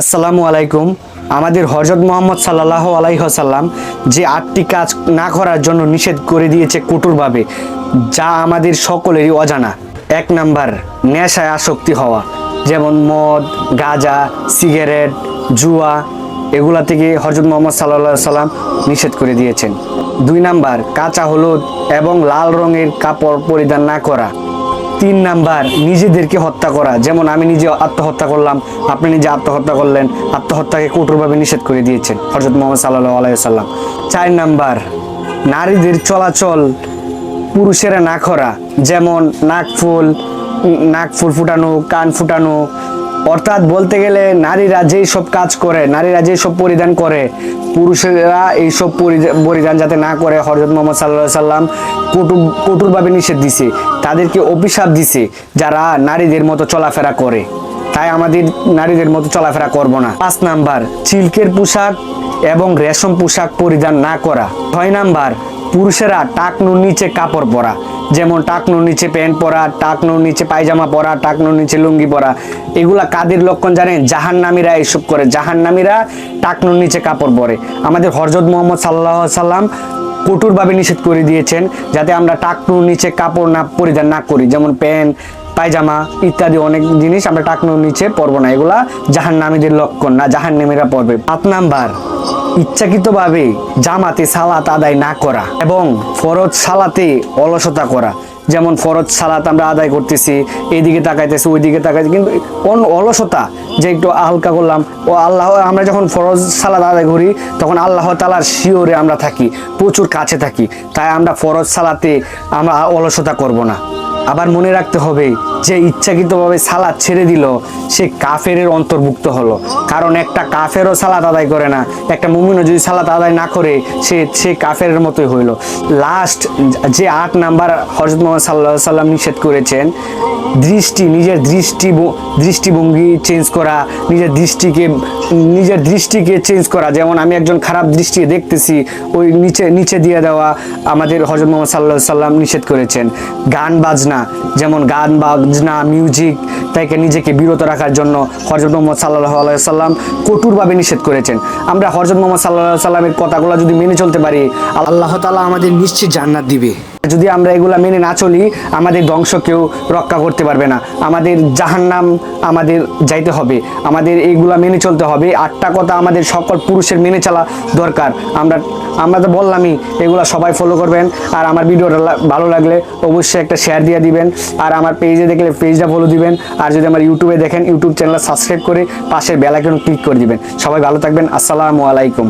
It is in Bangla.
আসসালামু আলাইকুম। আমাদের হজরত মোহাম্মদ সাল্লাহ আলাইসাল্লাম যে আটটি কাজ না করার জন্য নিষেধ করে দিয়েছে কঠোরভাবে, যা আমাদের সকলেরই অজানা। এক নাম্বার, নেশায় আসক্তি হওয়া, যেমন মদ, গাঁজা, সিগারেট, জুয়া, এগুলা থেকে হজরত মোহাম্মদ সাল্লাহ সাল্লাম নিষেধ করে দিয়েছেন। দুই নাম্বার, কাঁচা হলুদ এবং লাল রঙের কাপড় পরিধান না করা। তিন নাম্বার, নিজেদেরকে হত্যা করা। যেমন আমি নিজে আত্মহত্যা করলাম, আপনি নিজে আত্মহত্যা করলেন, আত্মহত্যাকে কঠোরভাবে নিষেধ করে দিয়েছেন হজরত মোহাম্মদ সাল্লাহ আলাইসাল্লাম চার নাম্বার, নারীদের চলাচল পুরুষেরা না করা, যেমন নাক ফুল নাক ফুল ফুটানো, কান ফুটানো অর্থাৎ বলতে গেলে নারীরা যেই সব কাজ করে, নারীরা যেই সব পরিধান করে, পুরুষেরা এইসব পরিধা- পরিধান যাতে না করে হরজত মোহাম্মদ সাল্লাহ সাল্লাম কটুর কঠোরভাবে নিষেধ দিছে, তাদেরকে অভিশাপ দিছে যারা নারীদের মতো চলাফেরা করে। তাই আমাদের নারীদের মতো চলাফেরা করব না। পাঁচ নাম্বার, সিল্কের পোশাক এবং রেশম পোশাক পরিধান না করা। ছয় নাম্বার, পুরুষেরা টাকনুর নিচে কাপড় পরা। যেমন টাকনুর নিচে প্যান্ট পরা টাকনুর নিচে পায়জামা পরা টাকনুর নিচে লুঙ্গি পরা। এগুলা কাদের লক্ষণ জানেন? জাহান্নামীরা এইসব করে। জাহান্নামীরা টাকনুর নিচে কাপড় পরে। আমাদের হরজত মোহাম্মদ সাল্লাহ সাল্লাম কঠোরভাবে নিষেধ করে দিয়েছেন যাতে আমরা টাকনুর নিচে কাপড় না পরিধান না করি। যেমন প্যান্ট, পায়জামা ইত্যাদি অনেক জিনিস আমরা টাকনুর নিচে পরবো না। এগুলা জাহান্নামীদের লক্ষণ, না জাহান্নামীরা পরবে। সাত নাম্বার ইচ্ছাকৃতভাবে জামাতে সালাত আদায় না করা এবং ফরজ সালাতে অলসতা করা। যেমন ফরজ সালাত আমরা আদায় করতেছি এইদিকে তাকাইতেছি, ওইদিকে তাকাইতেছি, কিন্তু কোন অলসতা যে একটু হালকা করলাম, ও আল্লাহ আমরা যখন ফরজ সালাত আদায় করি, তখন আল্লাহ তালার শিওরে আমরা থাকি, প্রচুর কাছে থাকি। তাই আমরা ফরজ সালাতে আমরা অলসতা করব না। আবার মনে রাখতে হবে যে ইচ্ছাকৃতভাবে সালাদ ছেড়ে দিল, সে কাফের অন্তর্ভুক্ত হলো। কারণ একটা কাফেরও সালাদ আদায় করে না, একটা মুমিনও যদি সালাদ আদায় না করে, সে সে কাফের মতোই হইল। লাস্ট যে আট নাম্বার হজরত মোহাম্মদ সাল্লাহ সাল্লাম নিষেধ করেছেন, দৃষ্টি, নিজের দৃষ্টি দৃষ্টিভঙ্গি চেঞ্জ করা, নিজের দৃষ্টিকে নিজের দৃষ্টিকে চেঞ্জ করা। যেমন আমি একজন খারাপ দৃষ্টি দেখতেছি, ওই নিচে নিচে দিয়ে দেওয়া আমাদের হজরত মোহাম্মদ সাল্লাহ সাল্লাম নিষেধ করেছেন। গান বাজনা যেমন গান, বাজনা মিউজিক তাকে নিজেকে বিরত রাখার জন্য হরজত মোহাম্মদ সাল্লাহ আলাইসাল্লাম কঠোরভাবে নিষেধ করেছেন। আমরা হরজত মোহাম্মদ সাল্লাহ সাল্লামের কথাগুলো যদি মেনে চলতে পারি, আল্লাহ তালা আমাদের নিশ্চিত জান্নাত দিবে। যদি আমরা এগুলা মেনে না চলি, আমাদের ধ্বংস কেউ রক্ষা করতে পারবে না। আমাদের জাহান্নাম আমাদের যাইতে হবে। আমাদের এইগুলা মেনে চলতে হবে। আটটা কথা আমাদের সকল পুরুষের মেনে চলা দরকার। আমরা আমরা তো বললামই, এগুলা সবাই ফলো করবেন। আর আমার ভিডিওটা ভালো লাগলে অবশ্যই একটা শেয়ার দিয়ে দিবেন। আর আমার পেজে দেখলে পেজটা ফলো দিবেন। আর যদি আমার ইউটিউবে দেখেন ইউটিউব চ্যানেল সাবস্ক্রাইব করে পাশের বেল আইকন ক্লিক করে দিবেন। সবাই ভালো থাকবেন। আসসালামু আলাইকুম।